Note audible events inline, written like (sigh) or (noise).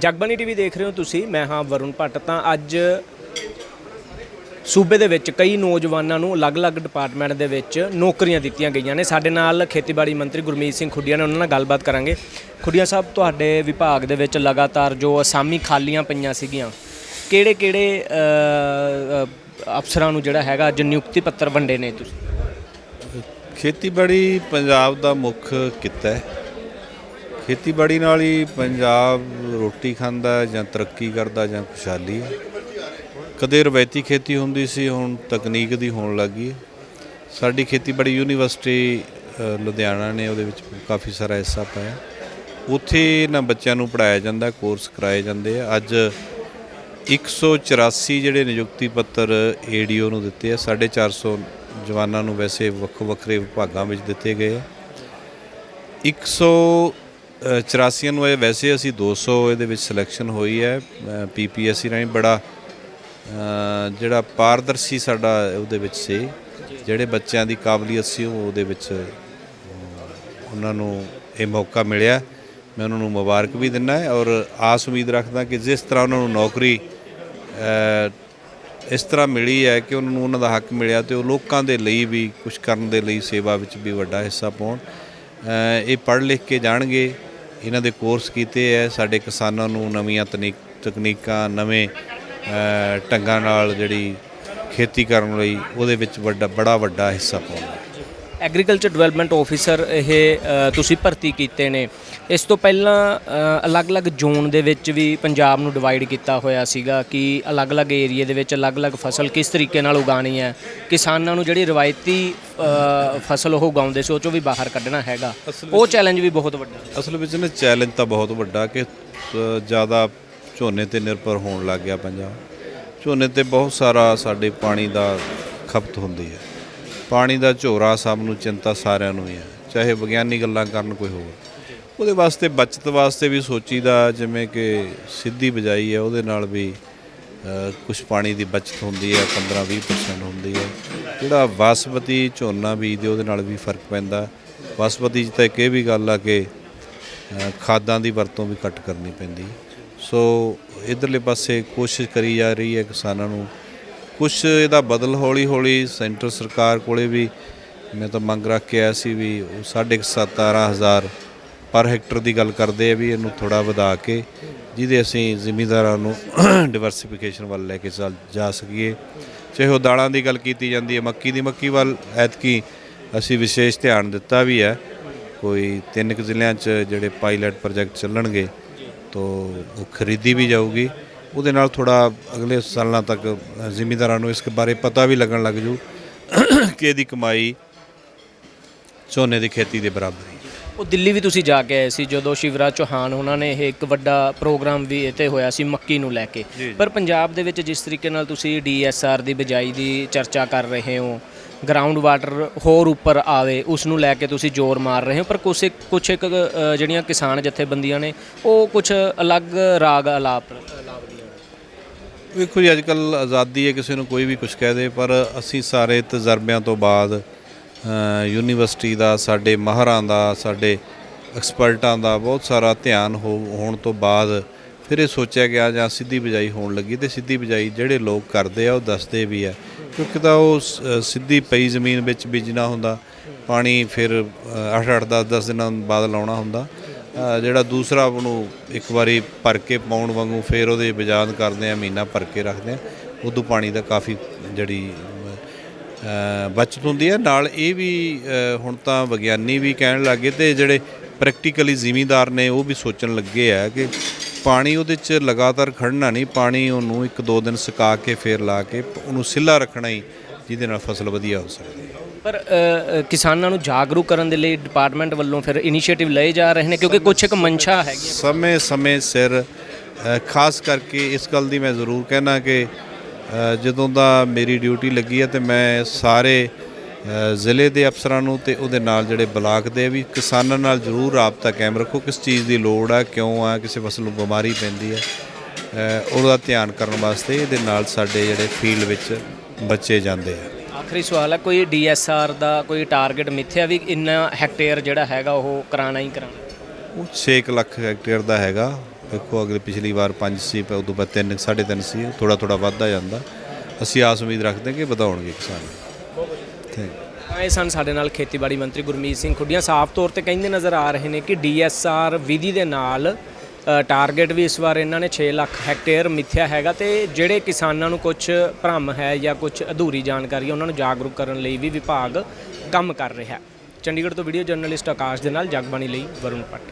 Jagbani TV ਦੇਖ ਰਹੇ ਹੋ ਤੁਸੀਂ, ਮੈਂ ਹਾਂ ਵਰੁਣ ਭੱਟ। ਤਾਂ ਅੱਜ ਸੂਬੇ ਦੇ ਵਿੱਚ ਕਈ ਨੌਜਵਾਨਾਂ ਨੂੰ ਅਲੱਗ-ਅਲੱਗ ਡਿਪਾਰਟਮੈਂਟ ਦੇ ਵਿੱਚ ਨੌਕਰੀਆਂ ਦਿੱਤੀਆਂ ਗਈਆਂ ਨੇ। ਸਾਡੇ ਨਾਲ ਖੇਤੀਬਾੜੀ ਮੰਤਰੀ ਗੁਰਮੀਤ ਸਿੰਘ ਖੁੱਡੀਆਂ ਨੇ, ਉਹਨਾਂ ਨਾਲ ਗੱਲਬਾਤ ਕਰਾਂਗੇ। ਖੁੱਡੀਆਂ ਸਾਹਿਬ, ਤੁਹਾਡੇ ਵਿਭਾਗ ਦੇ ਵਿੱਚ ਲਗਾਤਾਰ ਜੋ ਅਸਾਮੀ ਖਾਲੀਆਂ ਪਈਆਂ ਸੀਗੀਆਂ, ਕਿਹੜੇ-ਕਿਹੜੇ ਅਫਸਰਾਂ ਨੂੰ ਜਿਹੜਾ ਹੈਗਾ ਅੱਜ ਨਿਯੁਕਤੀ ਪੱਤਰ ਵੰਡੇ ਨੇ ਤੁਸੀਂ? ਖੇਤੀਬਾੜੀ ਪੰਜਾਬ ਦਾ ਮੁੱਖ ਕਿੱਤਾ ਹੈ। ਖੇਤੀਬਾੜੀ ਨਾਲ ਹੀ ਪੰਜਾਬ ਰੋਟੀ ਖਾਂਦਾ ਜਾਂ ਤਰੱਕੀ ਕਰਦਾ ਜਾਂ ਖੁਸ਼ਹਾਲੀ ਹੈ। ਕਦੇ ਰਵਾਇਤੀ ਖੇਤੀ ਹੁੰਦੀ ਸੀ, ਹੁਣ ਤਕਨੀਕ ਦੀ ਹੋਣ ਲੱਗੀ ਹੈ। ਸਾਡੀ ਖੇਤੀਬਾੜੀ ਯੂਨੀਵਰਸਿਟੀ ਲੁਧਿਆਣਾ ਨੇ ਉਹਦੇ ਵਿੱਚ ਕਾਫੀ ਸਾਰਾ ਹਿੱਸਾ ਪਾਇਆ। ਉੱਥੇ ਇਹਨਾਂ ਬੱਚਿਆਂ ਨੂੰ ਪੜਾਇਆ ਜਾਂਦਾ, ਕੋਰਸ ਕਰਾਏ ਜਾਂਦੇ ਆ। ਅੱਜ 184 ਜਿਹੜੇ ਨਿਯੁਕਤੀ ਪੱਤਰ ਏਡੀਓ ਨੂੰ ਦਿੱਤੇ ਆ 450 ਜਵਾਨਾਂ ਨੂੰ ਵੈਸੇ ਵੱਖ ਵੱਖਰੇ ਵਿਭਾਗਾਂ ਵਿੱਚ ਦਿੱਤੇ ਗਏ ਆ। 184 ਨੂੰ ਇਹ ਵੈਸੇ ਅਸੀਂ 200 ਇਹਦੇ ਵਿੱਚ ਸਿਲੈਕਸ਼ਨ ਹੋਈ ਹੈ ਪੀਪੀਐਸਸੀ ਰਾਹੀਂ ਬੜਾ ਜਿਹੜਾ ਪਾਰਦਰਸ਼ੀ ਸਾਡਾ ਉਹਦੇ ਵਿੱਚ ਸੀ। ਜਿਹੜੇ ਬੱਚਿਆਂ ਦੀ ਕਾਬਲੀਅਤ ਸੀ ਉਹ ਉਹਦੇ ਵਿੱਚ ਉਹਨਾਂ ਨੂੰ ਇਹ ਮੌਕਾ ਮਿਲਿਆ। ਮੈਂ ਉਹਨਾਂ ਨੂੰ ਮੁਬਾਰਕ ਵੀ ਦਿੰਦਾ ਹੈ ਔਰ ਆਸ ਉਮੀਦ ਰੱਖਦਾ ਕਿ ਜਿਸ ਤਰ੍ਹਾਂ ਉਹਨਾਂ ਨੂੰ ਨੌਕਰੀ ਇਸ ਤਰ੍ਹਾਂ ਮਿਲੀ ਹੈ ਕਿ ਉਹਨਾਂ ਨੂੰ ਉਹਨਾਂ ਦਾ ਹੱਕ ਮਿਲਿਆ ਤੇ ਉਹ ਲੋਕਾਂ ਦੇ ਲਈ ਵੀ ਕੁਝ ਕਰਨ ਦੇ ਲਈ ਸੇਵਾ ਵਿੱਚ ਵੀ ਵੱਡਾ ਹਿੱਸਾ ਪਾਉਣ। ਇਹ ਪੜ੍ਹ ਲਿਖ ਕੇ ਜਾਣਗੇ। ਇਹਨਾਂ ਦੇ ਕੋਰਸ ਕੀਤੇ ਹੈ ਸਾਡੇ ਕਿਸਾਨਾਂ ਨੂੰ ਨਵੀਆਂ ਤਕਨੀਕ ਤਕਨੀਕਾਂ, ਨਵੇਂ ਢੰਗਾਂ ਨਾਲ ਜਿਹੜੀ ਖੇਤੀ ਕਰਨ ਲਈ ਉਹਦੇ ਵਿੱਚ ਵੱਡਾ, ਬੜਾ ਵੱਡਾ ਹਿੱਸਾ ਪਾਉਂਦਾ ਐਗਰੀਕਲਚਰ ਡਿਵੈਲਪਮੈਂਟ ਆਫੀਸਰ ਇਹ ਤੁਸੀਂ ਭਰਤੀ ਕੀਤੇ ਨੇ। ਇਸ ਤੋਂ ਪਹਿਲਾਂ ਅਲੱਗ-ਅਲੱਗ ਜ਼ੋਨ ਦੇ ਵਿੱਚ ਵੀ ਪੰਜਾਬ ਨੂੰ ਡਿਵਾਈਡ ਕੀਤਾ ਹੋਇਆ ਸੀਗਾ ਕਿ ਅਲੱਗ-ਅਲੱਗ ਏਰੀਏ ਦੇ ਵਿੱਚ ਅਲੱਗ-ਅਲੱਗ ਫਸਲ ਕਿਸ ਤਰੀਕੇ ਨਾਲ ਉਗਾਣੀ ਹੈ। ਕਿਸਾਨਾਂ ਨੂੰ ਜਿਹੜੀ ਰਵਾਇਤੀ ਫਸਲ ਉਹ ਉਗਾਉਂਦੇ ਸੀ ਉਹ ਚੋਂ ਵੀ ਬਾਹਰ ਕੱਢਣਾ ਹੈਗਾ। ਉਹ ਚੈਲੰਜ ਵੀ ਬਹੁਤ ਵੱਡਾ। ਅਸਲ ਵਿੱਚ ਨਾ ਚੈਲੰਜ ਤਾਂ ਬਹੁਤ ਵੱਡਾ ਕਿ ਜ਼ਿਆਦਾ ਝੋਨੇ ਤੇ ਨਿਰਭਰ ਹੋਣ ਲੱਗ ਗਿਆ ਪੰਜਾਬ। ਝੋਨੇ ਤੇ ਬਹੁਤ ਸਾਰਾ ਸਾਡੇ ਪਾਣੀ ਦਾ ਖਪਤ ਹੁੰਦੀ ਹੈ। ਪਾਣੀ ਦਾ ਝੋਰਾ ਸਭ ਨੂੰ ਚਿੰਤਾ ਸਾਰਿਆਂ ਨੂੰ ਹੀ ਹੈ। ਚਾਹੇ ਵਿਗਿਆਨੀ ਗੱਲਾਂ ਕਰਨ ਕੋਈ ਹੋਰ। ਉਹਦੇ ਵਾਸਤੇ, ਬਚਤ ਵਾਸਤੇ ਵੀ ਸੋਚੀਦਾ, ਜਿਵੇਂ ਕਿ ਸਿੱਧੀ ਬਜਾਈ ਹੈ, ਉਹਦੇ ਨਾਲ ਵੀ ਕੁਝ ਪਾਣੀ ਦੀ ਬਚਤ ਹੁੰਦੀ ਹੈ 15-20% ਹੁੰਦੀ ਹੈ। ਜਿਹੜਾ ਵਸਪਤੀ ਝੋਨਾ ਬੀਜਦੇ, ਉਹਦੇ ਨਾਲ ਵੀ ਫ਼ਰਕ ਪੈਂਦਾ। ਵਸਪਤੀ 'ਚ ਤਾਂ ਇੱਕ ਇਹ ਵੀ ਗੱਲ ਆ ਕਿ ਖਾਦਾਂ ਦੀ ਵਰਤੋਂ ਵੀ ਘੱਟ ਕਰਨੀ ਪੈਂਦੀ। ਸੋ, ਇਧਰਲੇ ਪਾਸੇ ਕੋਸ਼ਿਸ਼ ਕਰੀ ਜਾ ਰਹੀ ਹੈ ਕਿਸਾਨਾਂ ਨੂੰ। ਕੁਝ ਇਹਦਾ ਬਦਲ ਹੌਲੀ-ਹੌਲੀ ਸੈਂਟਰ ਸਰਕਾਰ ਕੋਲੇ ਵੀ, ਮੈਂ ਤਾਂ ਮੰਗ ਰੱਖ ਕੇ ਆਇਆ ਸੀ ਵੀ 17.5000 ਪਰ ਹੈਕਟਰ ਦੀ ਗੱਲ ਕਰਦੇ ਆ ਵੀ ਇਹਨੂੰ ਥੋੜਾ ਵਧਾ ਕੇ ਜਿਹਦੇ ਅਸੀਂ ਜ਼ਿਮੀਂਦਾਰਾਂ ਨੂੰ (coughs) ਡਿਵਰਸਿਫਿਕੇਸ਼ਨ ਵੱਲ ਲੈ ਕੇ ਚੱਲ ਜਾ ਸਕੀਏ। ਚਾਹੇ ਉਹ ਦਾਲਾਂ ਦੀ ਗੱਲ ਕੀਤੀ ਜਾਂਦੀ ਹੈ, ਮੱਕੀ ਦੀ ਮੱਕੀ ਵੱਲ ਐਤਕੀ ਅਸੀਂ ਵਿਸ਼ੇਸ਼ ਧਿਆਨ ਦਿੱਤਾ ਵੀ ਹੈ। ਕੋਈ ਤਿੰਨ ਕੁ ਜ਼ਿਲ੍ਹਿਆਂ 'ਚ ਜਿਹੜੇ ਪਾਇਲਟ ਪ੍ਰੋਜੈਕਟ ਚੱਲਣਗੇ, ਤੋਂ ਉਹ ਖਰੀਦੀ ਵੀ ਜਾਊਗੀ। ਉਹਦੇ ਨਾਲ ਥੋੜਾ ਅਗਲੇ ਸਾਲਾਂ ਤੱਕ ਜ਼ਿਮੀਂਦਾਰਾਂ ਨੂੰ ਇਸ ਬਾਰੇ ਪਤਾ ਵੀ ਲੱਗਣ ਲੱਗ ਜੂ (coughs) ਕਿ ਇਹਦੀ ਕਮਾਈ ਝੋਨੇ ਦੀ ਖੇਤੀ ਦੇ ਬਰਾਬਰ ਹੈ। ਉਹ ਦਿੱਲੀ ਵੀ ਤੁਸੀਂ ਜਾ ਕੇ ਆਏ ਸੀ ਜਦੋਂ ਸ਼ਿਵਰਾਜ ਚੌਹਾਨ ਉਹਨਾਂ ਨੇ ਇਹ ਇੱਕ ਵੱਡਾ ਪ੍ਰੋਗਰਾਮ ਵੀ ਇੱਥੇ ਹੋਇਆ ਸੀ ਮੱਕੀ ਨੂੰ ਲੈ ਕੇ। ਪਰ ਪੰਜਾਬ ਦੇ ਵਿੱਚ ਜਿਸ ਤਰੀਕੇ ਨਾਲ ਤੁਸੀਂ ਡੀਐਸਆਰ ਦੀ ਬਜਾਈ ਦੀ ਚਰਚਾ ਕਰ ਰਹੇ ਹੋ ਗਰਾਊਂਡ ਵਾਟਰ ਹੋਰ ਉੱਪਰ ਆਵੇ ਉਸ ਨੂੰ ਲੈ ਕੇ ਤੁਸੀਂ ਜ਼ੋਰ ਮਾਰ ਰਹੇ ਹੋ ਪਰ ਇੱਕ ਕੁਛ ਇੱਕ ਜਿਹੜੀਆਂ ਕਿਸਾਨ ਜਥੇਬੰਦੀਆਂ ਨੇ ਉਹ ਕੁਝ ਅਲੱਗ ਰਾਗ ਆਲਾਪ ਲਾਪਦੀਆਂ ਵੇਖੋ ਜੀ ਅੱਜ ਕੱਲ ਆਜ਼ਾਦੀ ਹੈ ਕਿਸੇ ਨੂੰ ਕੋਈ ਵੀ ਕੁਝ ਕਹਿ ਦੇ ਪਰ ਅਸੀਂ ਸਾਰੇ ਤਜਰਬਿਆਂ ਤੋਂ ਬਾਅਦ ਯੂਨੀਵਰਸਿਟੀ ਦਾ, ਸਾਡੇ ਮਾਹਰਾਂ ਦਾ, ਸਾਡੇ ਐਕਸਪਰਟਾਂ ਦਾ ਬਹੁਤ ਸਾਰਾ ਧਿਆਨ ਹੋ, ਹੋਣ ਤੋਂ ਬਾਅਦ ਫਿਰ ਇਹ ਸੋਚਿਆ ਗਿਆ ਜਾਂ ਸਿੱਧੀ ਬਿਜਾਈ ਹੋਣ ਲੱਗੀ ਤੇ ਸਿੱਧੀ ਬਿਜਾਈ ਜਿਹੜੇ ਲੋਕ ਕਰਦੇ ਆ, ਉਹ ਦੱਸਦੇ ਵੀ ਆ। ਕਿਉਂਕਿ ਤਾਂ ਉਹ ਸਿੱਧੀ ਪਈ ਜ਼ਮੀਨ ਵਿੱਚ ਬੀਜਣਾ ਹੁੰਦਾ, ਪਾਣੀ ਫਿਰ 8-8 10-10 ਦਿਨਾਂ ਬਾਅਦ ਲਾਉਣਾ ਹੁੰਦਾ। ਜਿਹੜਾ ਦੂਸਰਾ ਉਹਨੂੰ ਇੱਕ ਵਾਰੀ ਭਰ ਕੇ ਪਾਉਣ ਵਾਂਗੂ ਫਿਰ ਉਹਦੇ ਬਜਾਨ ਕਰਦੇ ਆ, ਮਹੀਨਾ ਭਰ ਕੇ ਰੱਖਦੇ ਆ। ਉਦੋਂ ਪਾਣੀ ਦਾ ਕਾਫੀ ਜਿਹੜੀ ਬਚਤ ਹੁੰਦੀ ਹੈ ਨਾਲ ਇਹ ਵੀ ਹੁਣ ਤਾਂ ਵਿਗਿਆਨੀ ਵੀ ਕਹਿਣ ਲੱਗੇ ਤੇ ਜਿਹੜੇ ਪ੍ਰੈਕਟੀਕਲੀ ਜ਼ਿਮੀਂਦਾਰ ਨੇ ਉਹ ਵੀ ਸੋਚਣ ਲੱਗੇ ਆ ਕਿ ਪਾਣੀ ਉਹਦੇ 'ਚ ਲਗਾਤਾਰ ਖੜਨਾ ਨਹੀਂ ਪਾਣੀ ਉਹਨੂੰ ਇੱਕ ਦੋ ਦਿਨ ਸੁਕਾ ਕੇ ਫੇਰ ਲਾ ਕੇ ਉਹਨੂੰ ਸਿੱਲਾ ਰੱਖਣਾ ਹੀ ਜਿਹਦੇ ਨਾਲ ਫਸਲ ਵਧੀਆ ਹੋ ਸਕਦੀ ਹੈ ਪਰ ਕਿਸਾਨਾਂ ਨੂੰ ਜਾਗਰੂਕ ਕਰਨ ਦੇ ਲਈ ਡਿਪਾਰਟਮੈਂਟ ਵੱਲੋਂ ਫਿਰ ਇਨੀਸ਼ੀਏਟਿਵ ਲਏ ਜਾ ਰਹੇ ਨੇ ਕਿਉਂਕਿ ਕੁਝ ਇੱਕ ਮਨਸ਼ਾ ਹੈਗੀ। ਸਮੇਂ ਸਮੇਂ ਸਿਰ ਖਾਸ ਕਰਕੇ ਇਸ ਗੱਲ ਦੀ ਮੈਂ ਜ਼ਰੂਰ ਕਹਿਣਾ ਕਿ ਜਦੋਂ ਦਾ ਮੇਰੀ ਡਿਊਟੀ ਲੱਗੀ ਹੈ ਤੇ ਮੈਂ ਸਾਰੇ ਜ਼ਿਲ੍ਹੇ ਦੇ ਅਫਸਰਾਂ ਨੂੰ ਤੇ ਉਹਦੇ ਨਾਲ ਜਿਹੜੇ ਬਲਾਕ ਦੇ ਵੀ ਕਿਸਾਨਾਂ ਨਾਲ ਜ਼ਰੂਰ ਰਾਬਤਾ ਕਾਇਮ ਰੱਖੋ ਕਿਸ ਚੀਜ਼ ਦੀ ਲੋੜ ਆ ਕਿਉਂ ਆ ਕਿਸੇ ਫਸਲ ਨੂੰ ਬਿਮਾਰੀ ਪੈਂਦੀ ਹੈ। ਉਹਦਾ ਧਿਆਨ ਕਰਨ ਵਾਸਤੇ ਇਹਦੇ ਨਾਲ ਸਾਡੇ ਜਿਹੜੇ ਫੀਲਡ ਵਿੱਚ ਬੱਚੇ ਜਾਂਦੇ ਆ। ਆਖਰੀ ਸਵਾਲ ਹੈ ਕੋਈ ਡੀਐਸਆਰ ਦਾ ਕੋਈ ਟਾਰਗੇਟ ਮਿੱਥਿਆ ਵੀ ਇੰਨਾ ਹੈਕਟੇਅਰ ਜਿਹੜਾ ਹੈਗਾ ਉਹ ਕਰਾਣਾ ਹੀ ਕਰਾਣਾ ਉਹ 6 ਲੱਖ ਹੈਕਟੇਅਰ ਦਾ ਹੈਗਾ। ਦੇਖੋ, ਅਗਲੇ ਪਿਛਲੀ ਵਾਰ 5 ਸੀ, ਪਰ ਉਦੋਂ ਬਾਅਦ 3 3.5 ਸੀ ਥੋੜਾ ਥੋੜਾ ਵੱਧਦਾ ਜਾਂਦਾ। ਅਸੀਂ ਆਸ ਉਮੀਦ ਰੱਖਦੇ ਹਾਂ ਕਿ ਵਧਾਉਣਗੇ ਕਿਸਾਨ। ਥੈਂਕ ਆਏ ਸਨ ਸਾਡੇ ਨਾਲ ਖੇਤੀਬਾੜੀ ਮੰਤਰੀ ਗੁਰਮੀਤ ਸਿੰਘ ਖੁੱਡੀਆਂ। ਸਾਫ਼ ਤੌਰ ਤੇ ਕਹਿੰਦੇ ਨਜ਼ਰ ਆ ਰਹੇ ਨੇ ਕਿ ਡੀਐਸਆਰ ਵਿਧੀ ਦੇ ਨਾਲ ਟਾਰਗੇਟ ਵੀ ਇਸ ਵਾਰ ਇਹਨਾਂ ਨੇ 6 ਲੱਖ ਹੈਕਟੇਅਰ ਮਿੱਥਿਆ ਹੈਗਾ ਤੇ ਜਿਹੜੇ ਕਿਸਾਨਾਂ ਨੂੰ ਕੁਝ ਭ੍ਰਮ ਹੈ ਜਾਂ ਕੁਝ ਅਧੂਰੀ ਜਾਣਕਾਰੀ ਹੈ, ਉਹਨਾਂ ਨੂੰ ਜਾਗਰੂਕ ਕਰਨ ਲਈ ਵੀ ਵਿਭਾਗ ਕੰਮ ਕਰ ਰਿਹਾ ਹੈ। ਚੰਡੀਗੜ੍ਹ ਤੋਂ ਵੀਡੀਓ ਜਰਨਲਿਸਟ ਆਕਾਸ਼ ਦੇ ਨਾਲ, ਜਗਬਾਣੀ ਲਈ ਵਰੁਣ ਪੱਟ